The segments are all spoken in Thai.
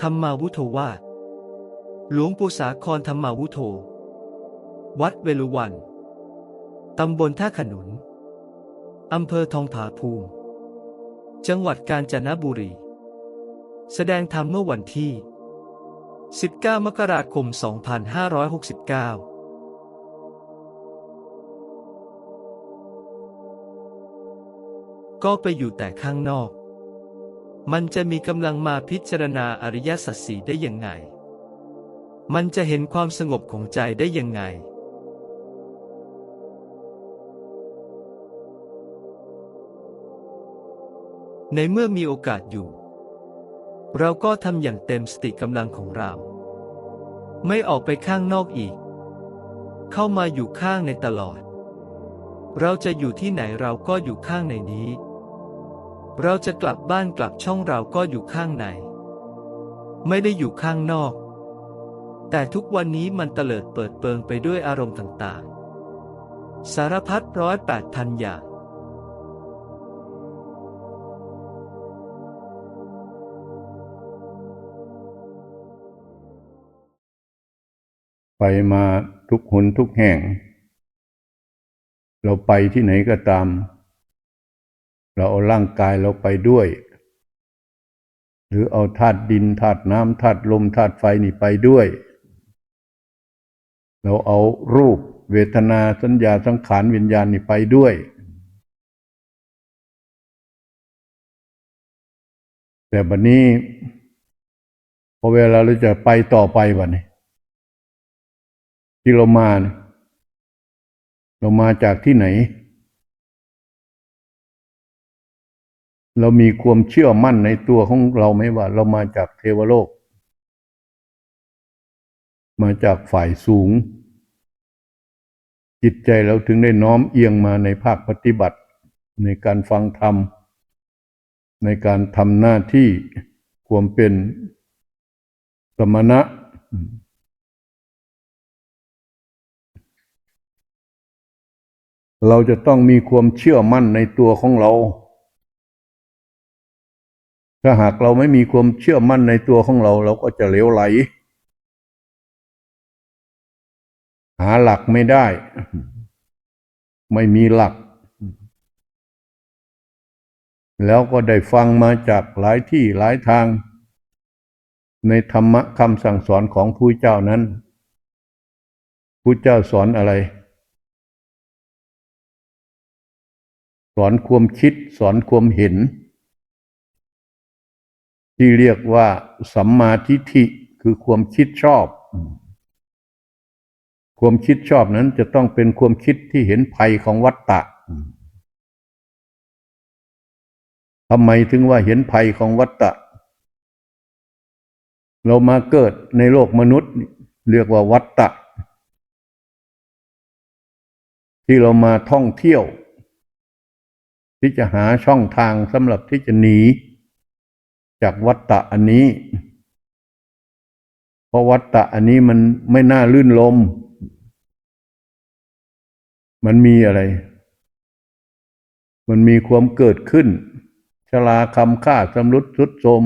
ธรรมาวุโธวาหลวงปู่สาครธรรมาวุโธ วัดเวลุวัน ตำบลท่าขนุน อำเภอทองผาภูมิ จังหวัดกาญจนบุรี แสดงธรรมเมื่อวันที่ 19 มกราคม 2569ก็ไปอยู่แต่ข้างนอก มันจะมีกำลังมาพิจารณาอริยสัจสีได้ยังไง มันจะเห็นความสงบของใจได้ยังไง ในเมื่อมีโอกาสอยู่ เราก็ทำอย่างเต็มสติกำลังของเรา ไม่ออกไปข้างนอกอีก เข้ามาอยู่ข้างในตลอด เราจะอยู่ที่ไหนเราก็อยู่ข้างในนี้ เราจะกลับบ้านกลับช่องเราก็อยู่ข้างใน ไม่ได้อยู่ข้างนอก แต่ทุกวันนี้มันเตลิดเปิดเปิงไปด้วยอารมณ์ต่างๆ สารพัดร้อยแปดพันอย่างไปมาทุกหนทุกแห่ง เราไปที่ไหนก็ตาม เราเอาร่างกายเราไปด้วย หรือเอาธาตุดินธาตุน้ำธาตุลมธาตุไฟนี่ไปด้วย เราเอารูปเวทนาสัญญาสังขารวิญญาณนี่ไปด้วย แต่บัดนี้พอเวลาเราจะไปต่อไปบัดนี้ที่เรามาเรามาจากที่ไหน เรามีความเชื่อมั่นในตัวของเราไหมว่า เรามาจากเทวโลก มาจากฝ่ายสูง จิตใจเราถึงได้น้อมเอียงมาในภาคปฏิบัติ ในการฟังธรรม ในการทำหน้าที่ความเป็นสมณะเราจะต้องมีความเชื่อมั่นในตัวของเรา ถ้าหากเราไม่มีความเชื่อมั่นในตัวของเรา เราก็จะเหลวไหล หาหลักไม่ได้ ไม่มีหลัก แล้วก็ได้ฟังมาจากหลายที่หลายทาง ในธรรมะคำสั่งสอนของผู้เจ้านั้นผู้เจ้าสอนอะไรสอนความคิดสอนความเห็น ที่เรียกว่าสัมมาทิฏฐิคือความคิดชอบ ความคิดชอบนั้นจะต้องเป็นความคิดที่เห็นภัยของวัฏฏะทำไมถึงว่าเห็นภัยของวัฏฏะเรามาเกิดในโลกมนุษย์ เรียกว่าวัฏฏะที่เรามาท่องเที่ยว ที่จะหาช่องทางสำหรับที่จะหนี จากวัฏฏะอันนี้ เพราะวัฏฏะอันนี้มันไม่น่าลื่นลม มันมีอะไร มันมีความเกิดขึ้นชราคำค่าสำรุดทรุดโทม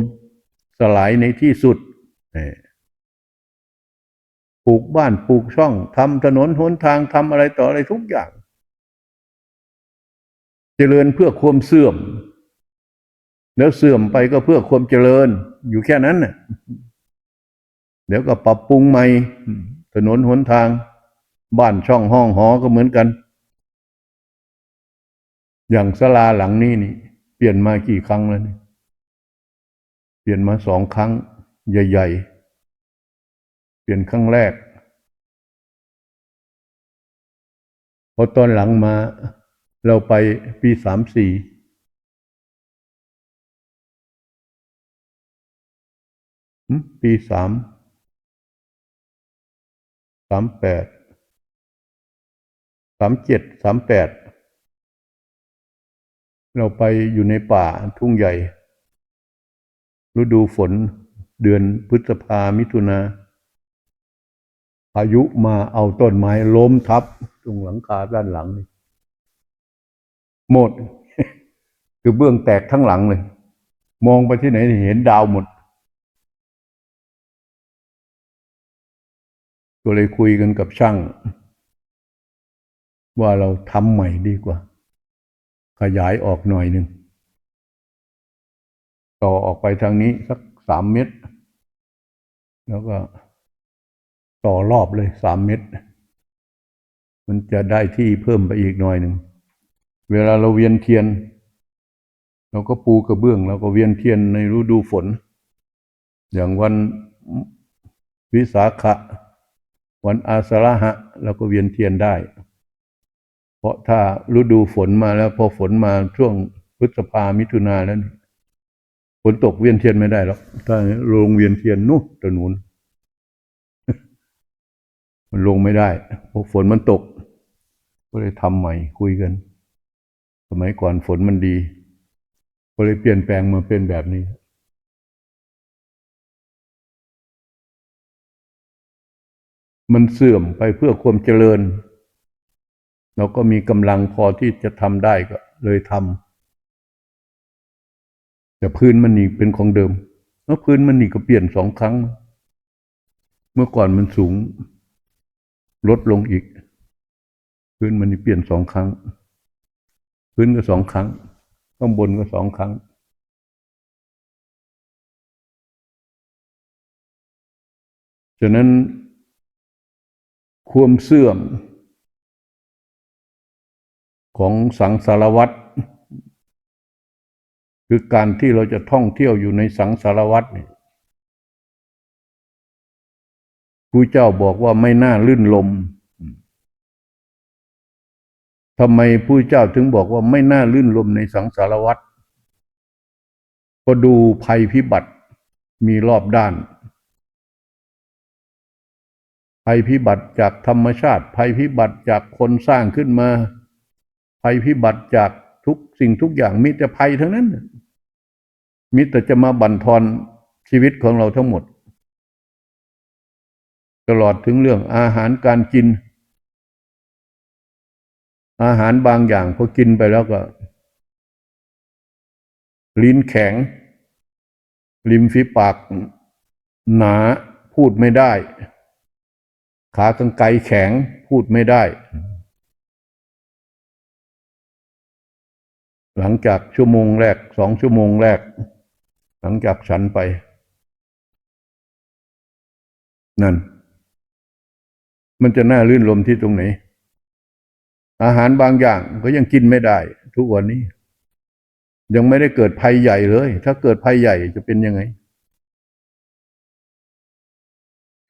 สลายในที่สุดปลูกบ้านปลูกช่องทำถนนหนทางทำอะไรต่ออะไรทุกอย่าง เจริญเพื่อความเสื่อม แล้วเสื่อมไปก็เพื่อความเจริญ อยู่แค่นั้นน่ะเดี๋ยวก็ปรับปรุงใหม่ ถนนหนทาง บ้านช่องห้องหอก็เหมือนกัน อย่างศาลาหลังนี้นี่ เปลี่ยนมากี่ครั้งแล้วนี่เปลี่ยนมาสองครั้ง ใหญ่ ๆ เปลี่ยนครั้งแรกพอตอนหลังมา เราไปปีสามสี่ ปีสามสามแปดสามเจ็ดสามแปดเราไปอยู่ในป่าทุ่งใหญ่ ฤดูฝนเดือนพฤษภามิถุนาพายุมาเอาต้นไม้ล้มทับ ตรงหลังคาด้านหลังนี่หมด คือเบื้องแตกทั้งหลังเลย มองไปที่ไหนเห็นดาวหมด ก็เลยคุยกันกับช่าง ว่าเราทำใหม่ดีกว่า ขยายออกหน่อยหนึ่งต่อออกไปทางนี้สักสามเมตร แล้วก็ต่อรอบเลยสามเมตร มันจะได้ที่เพิ่มไปอีกหน่อยหนึ่ง เวลาเราเวียนเทียน เราก็ปูกระเบื้องเราก็เวียนเทียนในฤดูฝน อย่างวันวิสาขะ วันอาสาฬหะเราก็เวียนเทียนได้ เพราะถ้าฤดูฝนมาแล้ว พอฝนมาช่วงพฤษภามิถุนาแล้วนี่ฝนตกเวียนเทียนไม่ได้หรอกถ้าโรงเวียนเทียนนู่นตะนุนมันลงไม่ได้เพราะฝนมันตก ก็เลยทำใหม่คุยกัน สมัยก่อนฝนมันดี ก็เลยเปลี่ยนแปลงมาเป็นแบบนี้ มันเสื่อมไปเพื่อความเจริญ เราก็มีกำลังพอที่จะทำได้ก็เลยทำแต่พื้นมันนี่เป็นของเดิมแล้วพื้นมันนี่ก็เปลี่ยนสองครั้ง เมื่อก่อนมันสูง ลดลงอีก พื้นมันนี่เปลี่ยนสองครั้ง พื้นก็สองครั้ง ข้างบนก็สองครั้งฉะนั้น ความเสื่อม ของสังสารวัตรคือการที่เราจะท่องเที่ยวอยู่ในสังสารวัตรนี่ยผู้เจ้าบอกว่าไม่น่าลื่นลมทำไมผู้เจ้าถึงบอกว่าไม่น่าลื่นลมในสังสารวัตรก็ดูภัยพิบัติมีรอบด้าน ภัยพิบัติจากธรรมชาติ ภัยพิบัติจากคนสร้างขึ้นมา ภัยพิบัติจากทุกสิ่งทุกอย่างมีแต่ภัยทั้งนั้นมีแต่จะมาบั่นทอนชีวิตของเราทั้งหมด ตลอดถึงเรื่องอาหารการกิน อาหารบางอย่างพอกินไปแล้วก็ ลิ้นแข็ง ริมฝีปาก หนาพูดไม่ได้ ขากรรไกรแข็งพูดไม่ได้ หลังจากชั่วโมงแรกสองชั่วโมงแรก หลังจากฉันไป นั่น มันจะน่าลื่นลมที่ตรงไหน อาหารบางอย่างก็ยังกินไม่ได้ ทุกวันนี้ ยังไม่ได้เกิดภัยใหญ่เลย ถ้าเกิดภัยใหญ่จะเป็นยังไง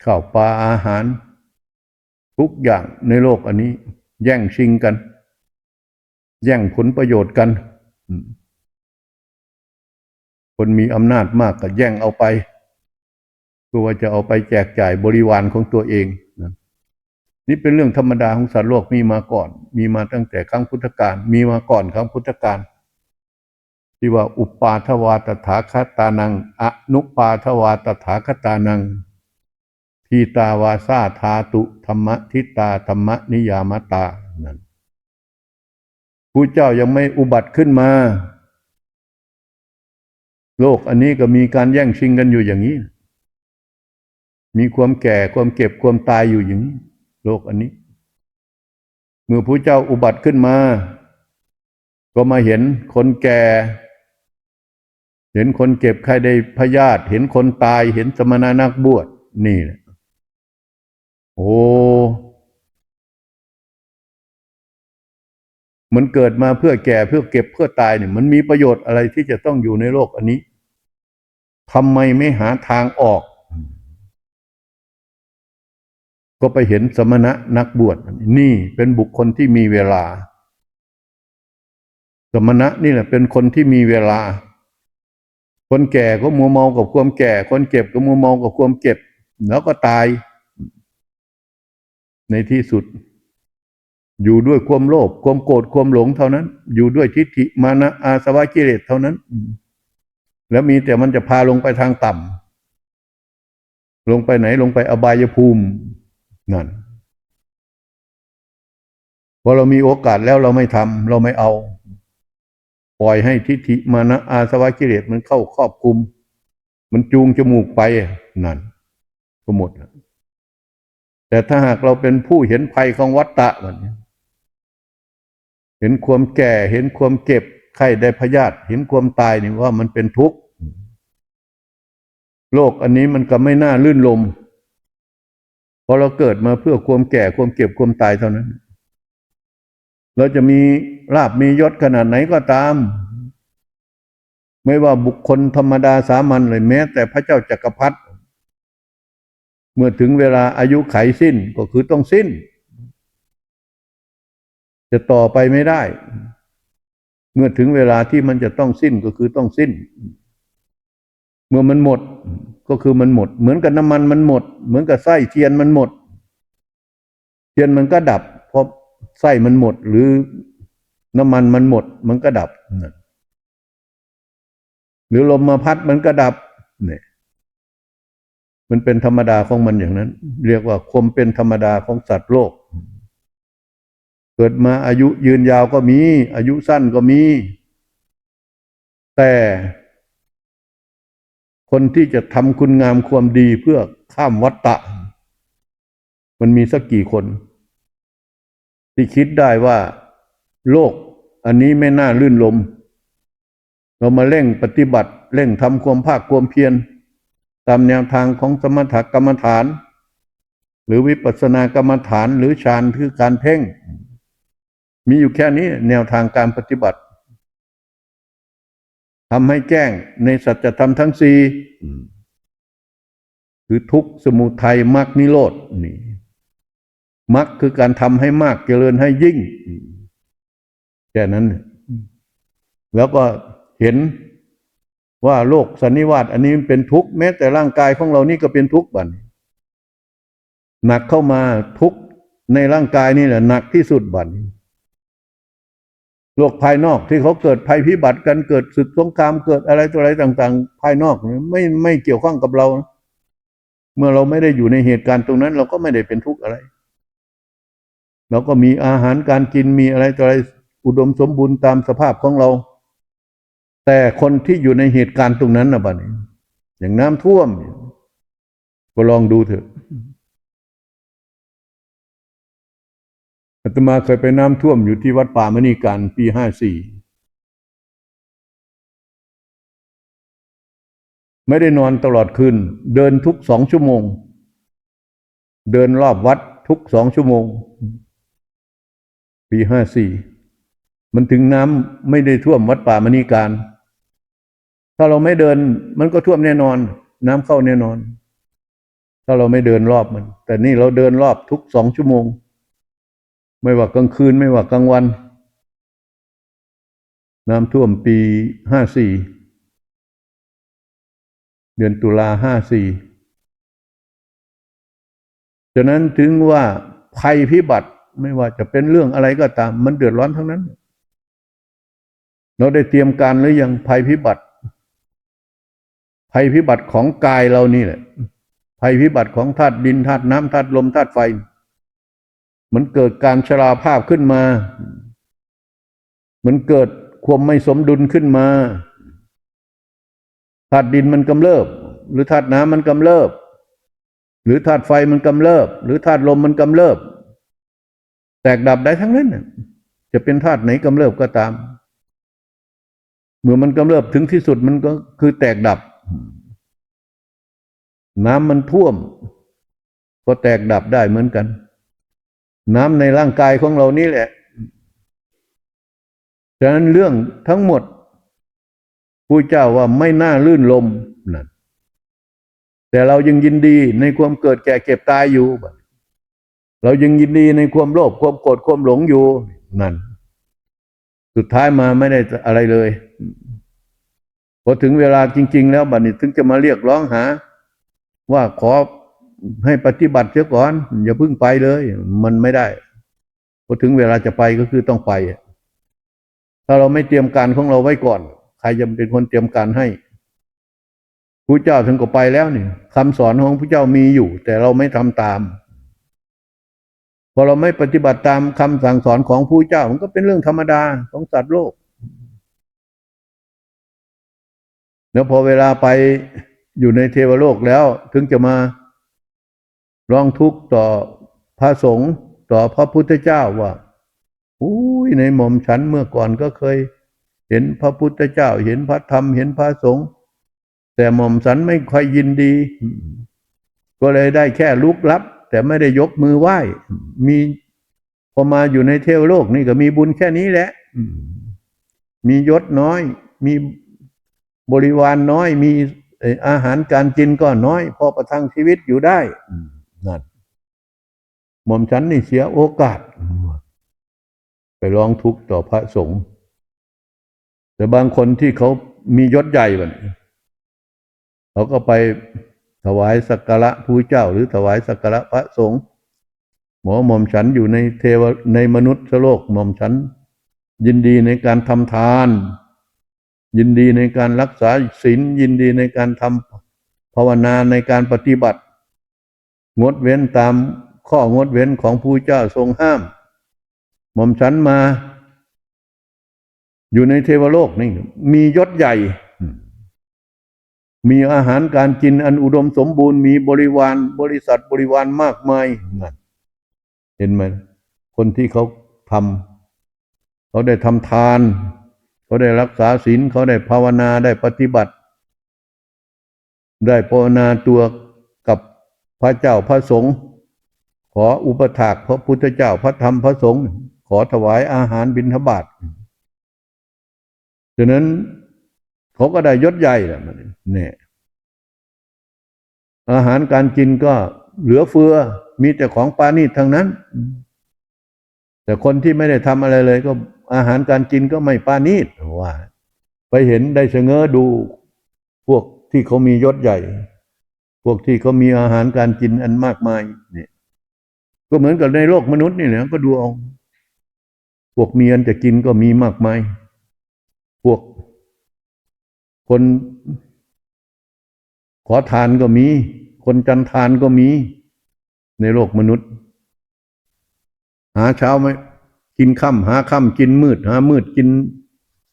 ข้าวปลาอาหาร ทุกอย่างในโลกอันนี้ แย่งชิงกัน แย่งผลประโยชน์กัน คนมีอำนาจมากก็แย่งเอาไปเพื่อว่าจะเอาไปแจกจ่ายบริวารของตัวเองนะนี่เป็นเรื่องธรรมดาของสัตว์โลกมีมาก่อน มีมาตั้งแต่ครั้งพุทธกาลมีมาก่อนครั้งพุทธกาลที่ว่าอุปปาทวาตถาคตานังอนุปปาทวาตถาคตานัง ทีตาวาซาธาตุธรรมทิตาธรรมนิยามตานั่นผู้เจ้ายังไม่อุบัติขึ้นมา โลกอันนี้ก็มีการแย่งชิงกันอยู่อย่างนี้ มีความแก่ความเก็บความตายอยู่อย่างนี้ โลกอันนี้ เมื่อผู้เจ้าอุบัติขึ้นมา ก็มาเห็นคนแก่ เห็นคนเก็บใครได้พยาธิเห็นคนตายเห็นสมณะนักบวชนี่แหละ โอ้มันเกิดมาเพื่อแก่เพื่อเก็บเพื่อตายเนี่ยมันมีประโยชน์อะไรที่จะต้องอยู่ในโลกอันนี้ทำไมไม่หาทางออก ก็ไปเห็นสมณะนักบวชนี่เป็นบุคคลที่มีเวลา สมณะนี่แหละเป็นคนที่มีเวลา คนแก่ก็มัวเมากับความแก่ คนเก็บก็มัวเมากับความเก็บ แล้วก็ตาย ในที่สุด อยู่ด้วยความโลภความโกรธความหลงเท่านั้น อยู่ด้วยทิฏฐิมานะอาสวะกิเลสเท่านั้น แล้วมีแต่มันจะพาลงไปทางต่ำลงไปไหนลงไปอบายภูมินั่นพอเรามีโอกาสแล้วเราไม่ทำเราไม่เอา ปล่อยให้ทิฏฐิมานะอาสวะกิเลสมันเข้าครอบคุม มันจูงจมูกไปนั่นก็หมดแแต่ถ้าหากเราเป็นผู้เห็นภัยของวัฏฏะแบบนี้เห็นความแก่เห็นความเก็บไข้ได้พยาธิเห็นความตายนี่ว่ามันเป็นทุกข์โลกอันนี้มันก็ไม่น่าลื่นลมเพราะเราเกิดมาเพื่อความแก่ความเก็บความตายเท่านั้น เราจะมีลาบมียศขนาดไหนก็ตาม ไม่ว่าบุคคลธรรมดาสามัญเลยแม้ แต่พระเจ้าจักรพรรดิ เมื่อถึงเวลาอายุไขสิ้นก็คือต้องสิ้น จะต่อไปไม่ได้ เมื่อถึงเวลาที่มันจะต้องสิ้นก็คือต้องสิ้น เมื่อมันหมดก็คือมันหมด เหมือนกับน้ำมันมันหมด เหมือนกับไส้เทียนมันหมด เทียนมันก็ดับเพราะไส้มันหมดหรือน้ำมันมันหมด มันก็ดับหรือลมมาพัดมันก็ดับเนี่ย มันเป็นธรรมดาของมันอย่างนั้น เรียกว่าความเป็นธรรมดาของสัตว์โลก เกิดมาอายุยืนยาวก็มี อายุสั้นก็มี แต่คนที่จะทำคุณงามความดีเพื่อข้ามวัฏฏะมันมีสักกี่คน ที่คิดได้ว่า โลกอันนี้ไม่น่าลื่นลม เรามาเร่งปฏิบัติ เร่งทำความภาคความเพียร ตามแนวทางของสมถกรรมฐาน หรือวิปัสสนากรรมฐานหรือฌานคือการเพ่ง มีอยู่แค่นี้แนวทางการปฏิบัติทำให้แจ้งในสัจธรรมทั้งสี่คือทุกสมุทัยมรรคนิโรธนี่มรรคคือการทำให้มากเจริญให้ยิ่งแค่นั้น แล้วก็เห็น ว่าโลกสันนิวาตอันนี้มันเป็นทุกข์แม้แต่ร่างกายของเรานี่ก็เป็นทุกข์บัดนหนักเข้ามาทุกข์ในร่างกายนี่แหละหนักที่สุดบัดนี้โลกภายนอกที่เขาเกิดภัยพิบัติกันเกิดศึกสงครามเกิดอะไรตัวอะไรต่าง ๆ ภายนอกไม่ไม่เกี่ยวข้องกับเรา เมื่อเราไม่ได้อยู่ในเหตุการณ์ตรงนั้น เราก็ไม่ได้เป็นทุกข์อะไร เราก็มีอาหารการกินมีอะไรตัวอะไรอุดมสมบูรณ์ตามสภาพของเรา แต่คนที่อยู่ในเหตุการณ์ตรงนั้นนะบัดนี้ อย่างน้ำท่วม ก็ลองดูเถอะอาตมาเคยไปน้ำท่วมอยู่ที่วัดป่ามณีการปีห้าสี่ไม่ได้นอนตลอดคืน เดินทุกสองชั่วโมง เดินรอบวัดทุกสองชั่วโมง ปีห้าสี่มันถึงน้ำไม่ได้ท่วมวัดป่ามณีการ ถ้าเราไม่เดินมันก็ท่วมแน่นอน น้ำเข้าแน่นอน ถ้าเราไม่เดินรอบมัน แต่นี่เราเดินรอบทุกสองชั่วโมง ไม่ว่ากลางคืนไม่ว่ากลางวัน น้ำท่วมปีห้าสี่เดือนตุลาห้าสี่ฉะนั้นถึงว่าภัยพิบัติไม่ว่าจะเป็นเรื่องอะไรก็ตาม มันเดือดร้อนทั้งนั้น เราได้เตรียมการหรือยังภัยพิบัติ ภัยพิบัติของกายเรานี่แหละ ภัยพิบัติของธาตุดินธาตุน้ำธาตุลมธาตุไฟ มันเกิดการชราภาพขึ้นมา มันเกิดความไม่สมดุลขึ้นมาธาตุดินมันกำเริบ หรือธาตุน้ำมันกำเริบ หรือธาตุไฟมันกำเริบ หรือธาตุลมมันกำเริบ แตกดับได้ทั้งนั้นจะเป็นธาตุไหนกำเริบก็ตาม เมื่อมันกำเริบถึงที่สุดมันก็คือแตกดับ น้ำมันท่วม ก็แตกดับได้เหมือนกัน น้ำในร่างกายของเรานี่แหละฉะนั้นเรื่องทั้งหมดผู้เจ้าว่าไม่น่าลื่นลมนั่นแต่เรายังยินดีในความเกิดแก่เก็บตายอยู่ เรายังยินดีในความโลภความโกรธความหลงอยู่นั่น สุดท้ายมาไม่ได้อะไรเลย พอถึงเวลาจริง ๆ แล้วบัดนี้ถึงจะมาเรียกร้องหา ว่าขอให้ปฏิบัติเสียก่อน อย่าเพิ่งไปเลย มันไม่ได้พอถึงเวลาจะไปก็คือต้องไป ถ้าเราไม่เตรียมการของเราไว้ก่อน ใครจะเป็นคนเตรียมการให้พระเจ้าถึงก็ไปแล้วนี่คำสอนของพระเจ้ามีอยู่ แต่เราไม่ทำตามพอเราไม่ปฏิบัติตามคำสั่งสอนของพระเจ้า มันก็เป็นเรื่องธรรมดาของสัตว์โลก แล้วพอเวลาไปอยู่ในเทวโลกแล้ว ถึงจะมาร้องทุกข์ต่อพระสงฆ์ต่อพระพุทธเจ้าว่าอุ้ยในหม่อมฉันเมื่อก่อนก็เคย เห็นพระพุทธเจ้า เห็นพระธรรมเห็นพระสงฆ์แต่หม่อมฉันไม่ค่อยยินดี ก็เลยได้แค่ลุกลับ แต่ไม่ได้ยกมือไหว้ มีพอมาอยู่ในเทวโลกนี่ก็มีบุญแค่นี้แหละมียศน้อย มี บริวารน้อยมีเอ่ออาหารการกินก็น้อย พอประทังชีวิตอยู่ได้นั่นหม่อมฉันนี่เสียโอกาส ไปร้องทุกข์ต่อพระสงฆ์แต่บางคนที่เขามียศใหญ่แบบนี้เขาก็ไปถวายสักการะผู้เจ้า หรือถวายสักการะพระสงฆ์หมอหม่อมฉันอยู่ในเทวในมนุษย์โลกหม่อมฉัน ยินดีในการทำทาน ยินดีในการรักษาศีลยินดีในการทำภาวนาในการปฏิบัติ งดเว้นตามข้องดเว้นของผู้เจ้าทรงห้าม หม่อมฉันมา อยู่ในเทวโลกนี่มียศใหญ่ มีอาหารการกินอันอุดมสมบูรณ์มีบริวารบริษัทบริวารมากมายนั่นเห็นไหมคนที่เขาทำเขาได้ทำทาน เขาได้รักษาศีลเขาได้ภาวนาได้ปฏิบัติ ได้ภาวนาตัวกับพระเจ้าพระสงฆ์ขออุปถากพระพุทธเจ้าพระธรรมพระสงฆ์ขอถวายอาหารบิณฑบาตฉะนั้นเขาก็ได้ยศใหญ่แหละมันเนี่ยอาหารการกินก็เหลือเฟือ มีแต่ของปานีทั้งนั้น แต่คนที่ไม่ได้ทำอะไรเลยก็ อาหารการกินก็ไม่ปานีตว่า ไปเห็นได้เสงอดูพวกที่เขามียศใหญ่ พวกที่เขามีอาหารการกินอันมากมายเนี่ยก็เหมือนกับในโลกมนุษย์นี่แหละก็ดูเอาพวกมีอันจะกินก็มีมากมาย พวกคนขอทานก็มี คนจันทานก็มีในโลกมนุษย์ หาเช้าไม่ กินค่ำหาค่ำกินมืดหามืดกิน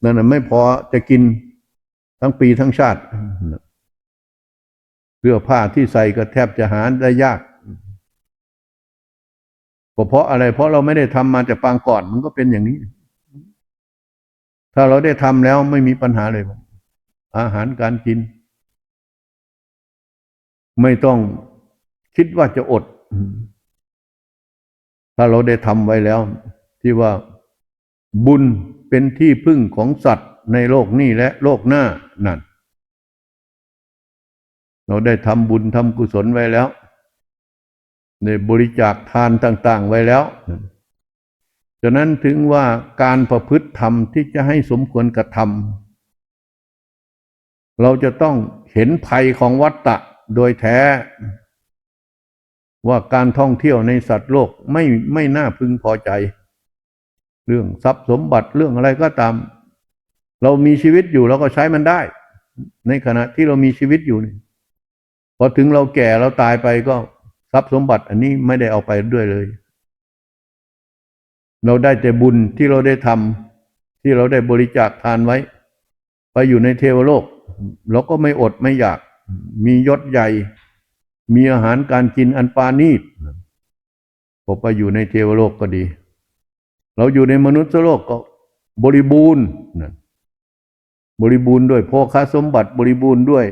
นั่นนะไม่พอจะกินทั้งปีทั้งชาติเสื้อผ้าที่ใส่ก็แทบจะหาได้ยากเพราะอะไร เพราะเราไม่ได้ทำมาแต่ปางก่อนมันก็เป็นอย่างนี้ ถ้าเราได้ทำแล้วไม่มีปัญหาเลย อาหารการกิน ไม่ต้องคิดว่าจะอด ถ้าเราได้ทำไว้แล้ว ที่ว่าบุญเป็นที่พึ่งของสัตว์ในโลกนี้และโลกหน้านั่น เราได้ทำบุญทำกุศลไว้แล้วในบริจาคทานต่าง ๆ ไว้แล้วฉะนั้นถึงว่าการประพฤติธรรมที่จะให้สมควรกระทำเราจะต้องเห็นภัยของวัฏฏะโดยแท้ ว่าการท่องเที่ยวในสัตว์โลกไม่ไม่น่าพึงพอใจ เรื่องทรัพย์สมบัติเรื่องอะไรก็ตาม เรามีชีวิตอยู่เราก็ใช้มันได้ ในขณะที่เรามีชีวิตอยู่นี่พอถึงเราแก่เราตายไปก็ทรัพย์สมบัติ อันนี้ไม่ได้เอาไปด้วยเลย เราได้แต่บุญที่เราได้ทำที่เราได้บริจาคทานไว้ ไปอยู่ในเทวโลก เราก็ไม่อดไม่อยาก มียศใหญ่ มีอาหารการกินอันปานีตพอไปอยู่ในเทวโลกก็ดี เราอยู่ในมนุษย์โลกก็บริบูรณ์บริบูรณ์ด้วยโภคาสมบัติบริบูรณ์ด้วย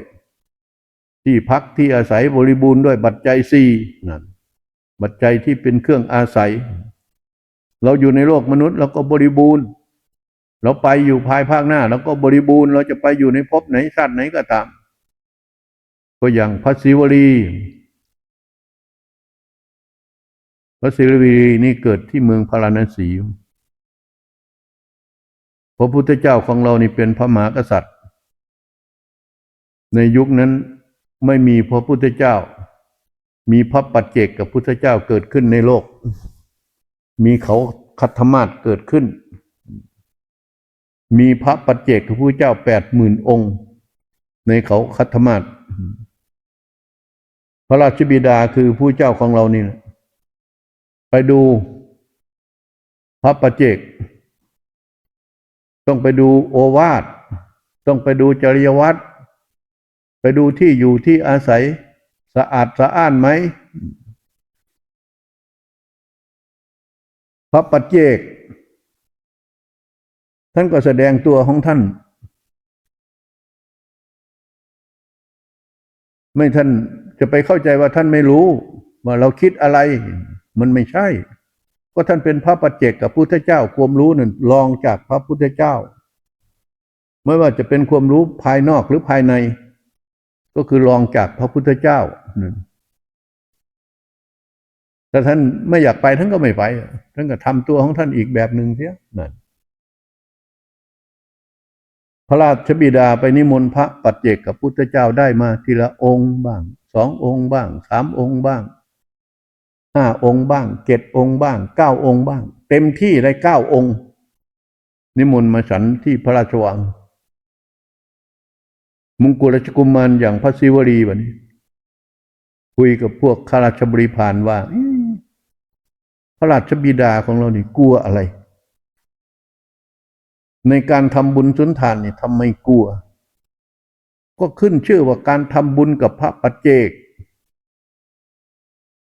ที่พักที่อาศัยบริบูรณ์ด้วยบัจจัยสี่นั่นบัจจัยที่เป็นเครื่องอาศัย เราอยู่ในโลกมนุษย์เราก็บริบูรณ์ เราไปอยู่ภายภาคหน้าเราก็บริบูรณ์ เราจะไปอยู่ในภพไหนชาติไหนก็ตาม ก็อย่างพระศิวลี ระศิลวีนี่เกิดที่เมืองพาราณสี พระพุทธเจ้าของเรานี่เป็นพระมหากษัตริย์ ในยุคนั้นไม่มีพระพุทธเจ้า มีพระปัจเจกกับพุทธเจ้าเกิดขึ้นในโลก มีเขาคัตธมาศเกิดขึ้น มีพระปัจเจกกับพระเจ้าแปดหมื่นองค์ ในเขาคัตธมาศพระราชบิดาคือผู้เจ้าของเรานี่นะ ดูพระปัจเจก ต้องไปดูโอวาท ต้องไปดูจริยวัตรไปดูที่อยู่ที่อาศัยสะอาดสะอ้านไหมพระปัจเจก ท่านก็แสดงตัวของท่าน ไม่ท่านจะไปเข้าใจว่าท่านไม่รู้ ว่าเราคิดอะไร มันไม่ใช่ ก็ท่านเป็นพระปัจเจกกับพุทธเจ้า ความรู้นั่นรองจากพระพุทธเจ้า ไม่ว่าจะเป็นความรู้ภายนอกหรือภายใน ก็คือรองจากพระพุทธเจ้านั่นแต่ท่านไม่อยากไปท่านก็ไม่ไปท่านก็ทำตัวของท่านอีกแบบหนึ่งเสียนั่นพระราชบิดาไปนิมนต์พระปัจเจกกับพุทธเจ้าได้มาทีละองค์บ้างสององค์บ้างสามองค์บ้าง ห้าองค์บ้างเจ็ดองค์บ้างเก้าองค์บ้าง เต็มที่ได้เก้าองค์ นิมนต์มาฉันที่พระราชวังมุงกุฎราชกุมารอย่างพระศิวลีวันนี้ คุยกับพวกข้าราชบริพารว่าพระราชบิดาของเรานี่กลัวอะไร ในการทำบุญสุนทานนี่ทำไมกลัว ก็ขึ้นชื่อว่าการทำบุญกับพระปัจเจก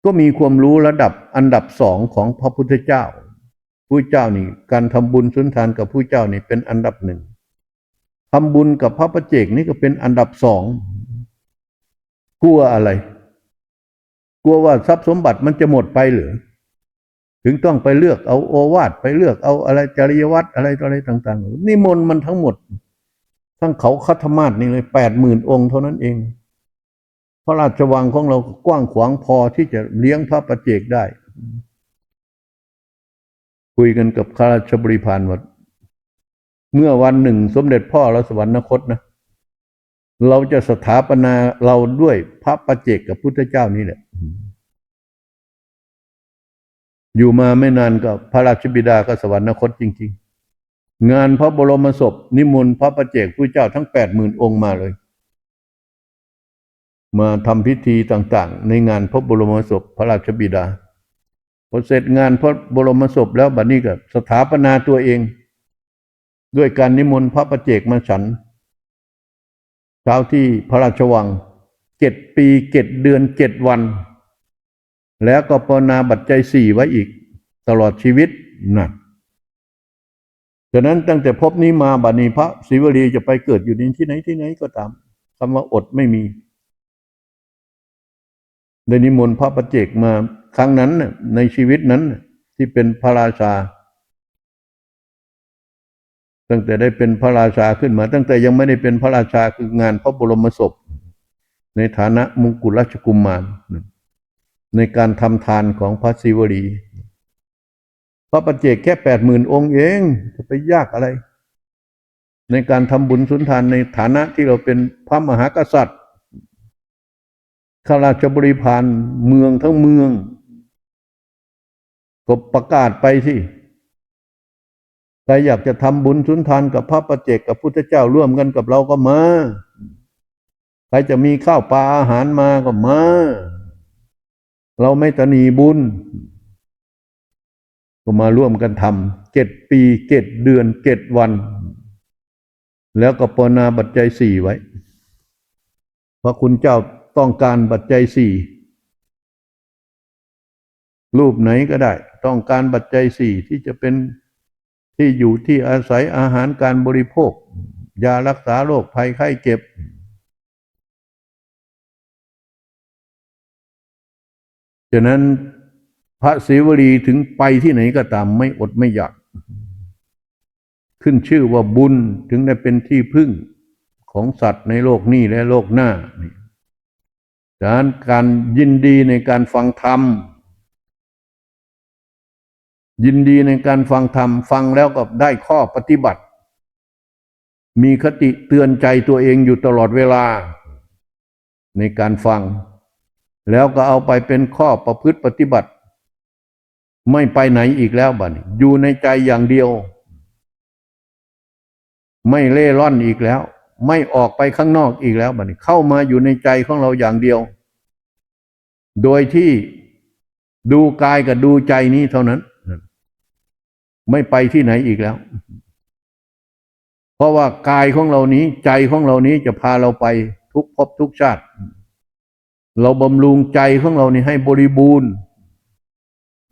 ก็มีความรู้ระดับอันดับสองของพระพุทธเจ้าผู้เจ้านี่การทำบุญสุนทานกับผู้เจ้านี่เป็นอันดับหนึ่งทำบุญกับพระปัจเจกนี่ก็เป็นอันดับสองกลัวอะไร กลัวว่าทรัพย์สมบัติมันจะหมดไปหรือถึงต้องไปเลือกเอาโอวาทไปเลือกเอาอะไรจริยวัตรอะไรต่ออะไรต่างๆนิมนต์มันทั้งหมด ทั้งเขาคัตมาศนี่เลยแปดหมื่นองค์เท่านั้นเอง พระราชวังของเรากว้างขวางพอที่จะเลี้ยงพระประเจกได้ คุยกันกับข้าราชบริพารว่าเมื่อวันหนึ่งสมเด็จพ่อเราสวรรคตนะ เราจะสถาปนาเราด้วยพระประเจกกับพุทธเจ้านี่แหละ อยู่มาไม่นานก็พระราชบิดาก็สวรรคตจริง ๆ งานพระบรมศพนิมนต์พระประเจกผู้เจ้าทั้งแปดหมื่นองค์มาเลย มาทำพิธีต่างๆ ในงานพระบรมศพพระราชบิดาพอเสร็จงานพระบรมศพแล้วบัดนี้ก็สถาปนาตัวเอง ด้วยการนิมนต์พระประเจกมาฉันเช้าที่พระราชวังเจ็ดปีเจ็ดเดือนเจ็ดวัน แล้วก็ปนาบัตรใจสี่ไว้อีก ตลอดชีวิตนะฉะนั้นตั้งแต่พบนี้มาบัดนี้พระศิวลีจะไปเกิดอยู่ในที่ไหนที่ไหนก็ตามคำว่าอดไม่มี ได้นิมนต์พระประเจกมาครั้งนั้นในชีวิตนั้นที่เป็นพระราชา ตั้งแต่ได้เป็นพระราชาขึ้นมา ตั้งแต่ยังไม่ได้เป็นพระราชาคืองานพระบรมศพ ในฐานะมงกุฎราชกุมมารในการทำทานของพระศิวลีพระประเจกแค่แปดหมื่นองค์เองจะไปยากอะไร ในการทำบุญสุนทานในฐานะที่เราเป็นพระมหากษัตริย์ ข้าราชบริพารเมืองทั้งเมือง ก็ประกาศไปที่ใครอยากจะทำบุญสุนทานกับพระประเจกกับพุทธเจ้าร่วมกันกับเราก็มาใครจะมีข้าวปลาอาหารมาก็มา เราไม่ตนีบุญ ก็มาร่วมกันทำเจ็ดปีเจ็ดเดือนเจ็ดวัน แล้วก็ปนาบัตรใจยสี่ไว้ พระคุณเจ้า ต้องการบัตรใจยสี่รูปไหนก็ได้ ต้องการบัตรใจยสี่ที่จะเป็นที่อยู่ที่อาศัยอาหารการบริโภค ยารักษาโรคภัยไข้เจ็บ ฉะนั้นพระศิวลีถึงไปที่ไหนก็ตามไม่อดไม่อยาก ขึ้นชื่อว่าบุญถึงได้เป็นที่พึ่งของสัตว์ในโลกนี้และโลกหน้านี่ ฉะนั้นการยินดีในการฟังธรรม ยินดีในการฟังธรรม ฟังแล้วก็ได้ข้อปฏิบัติ มีคติเตือนใจตัวเองอยู่ตลอดเวลา ในการฟัง แล้วก็เอาไปเป็นข้อประพฤติปฏิบัติ ไม่ไปไหนอีกแล้วบัดนี้อยู่ในใจอย่างเดียว ไม่เล่ร่อนอีกแล้วไม่ออกไปข้างนอกอีกแล้วบัดนี้เข้ามาอยู่ในใจของเราอย่างเดียว โดยที่ดูกายกับดูใจนี้เท่านั้น ไม่ไปที่ไหนอีกแล้ว เพราะว่ากายของเรานี้ใจของเรานี้จะพาเราไปทุกภพทุกชาติ เราบำรุงใจของเรานี่ให้บริบูรณ์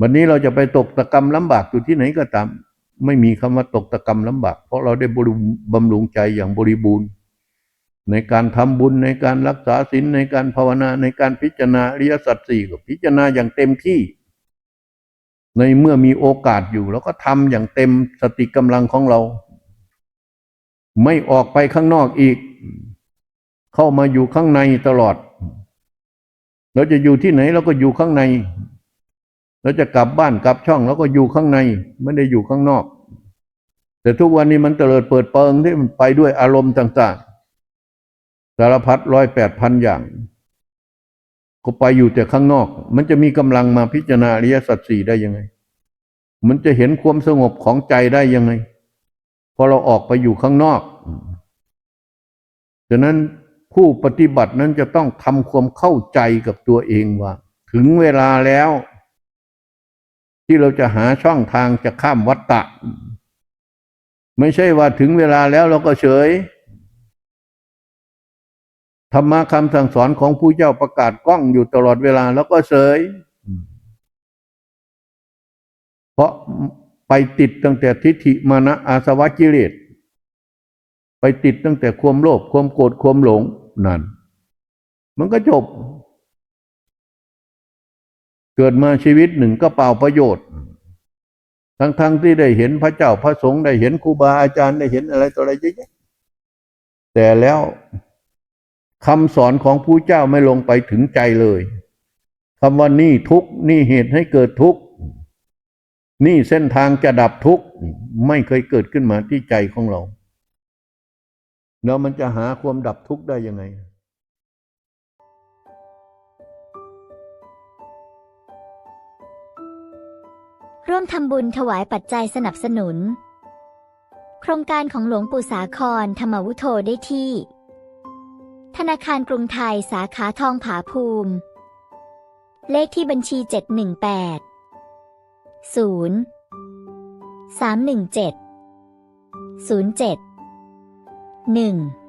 วันนี้เราจะไปตกตะกรรมลำบากอยู่ที่ไหนก็ตาม ไม่มีคำว่าตกตะกรรมลำบาก เพราะเราได้บริบำรุงใจอย่างบริบูรณ์ ในการทำบุญในการรักษาศีลในการภาวนาในการพิจารณาอริยสัจสี่ก็พิจารณาอย่างเต็มที่ ในเมื่อมีโอกาสอยู่เราก็ทำอย่างเต็มสติกำลังของเรา ไม่ออกไปข้างนอกอีก เข้ามาอยู่ข้างในตลอด เราจะอยู่ที่ไหนเราก็อยู่ข้างใน เราจะกลับบ้านกลับช่องเราก็อยู่ข้างในไม่ได้อยู่ข้างนอก แต่ทุกวันนี้มันเตลิดเปิดเปิงที่มันไปด้วยอารมณ์ต่าง ๆารพัดร้อยแปดพันอย่างก็ไปอยู่แต่ข้างนอก มันจะมีกำลังมาพิจารณาอริยสัจสี่ได้ยังไง มันจะเห็นความสงบของใจได้ยังไง พอเราออกไปอยู่ข้างนอกฉะนั้นผู้ปฏิบัตินั้นจะต้องทำความเข้าใจกับตัวเองว่า ถึงเวลาแล้ว ที่เราจะหาช่องทางจะข้ามวัฏฏะ ไม่ใช่ว่าถึงเวลาแล้วเราก็เฉย ธรรมะคำสั่งสอนของผู้เจ้าประกาศกล้องอยู่ตลอดเวลาแล้วก็เฉยเพราะไปติดตั้งแต่ทิฏฐิมานะอาสวะกิเลสไปติดตั้งแต่ความโลภความโกรธความหลงนั่น มันก็จบ เกิดมาชีวิตหนึ่งก็เปล่าประโยชน์ ทั้งๆทที่ได้เห็นพระเจ้าพระสงฆ์ได้เห็นครูบาอาจารย์ได้เห็นอะไรต่ออะไรเยอะแยะแต่แล้ว คำสอนของผู้เจ้าไม่ลงไปถึงใจเลยคำว่านี่ทุกนี่เหตุให้เกิดทุกนี่เส้นทางจะดับทุกข์ไม่เคยเกิดขึ้นมาที่ใจของเรา แล้วมันจะหาความดับทุกข์ได้ยังไงร่วมทำบุญถวายปัจจัยสนับสนุน โครงการของหลวงปู่สาครธรรมวุโธได้ที่ ธนาคารกรุงไทยสาขาทองผาภูมิ เลขที่บัญชี 718 0 317 07 1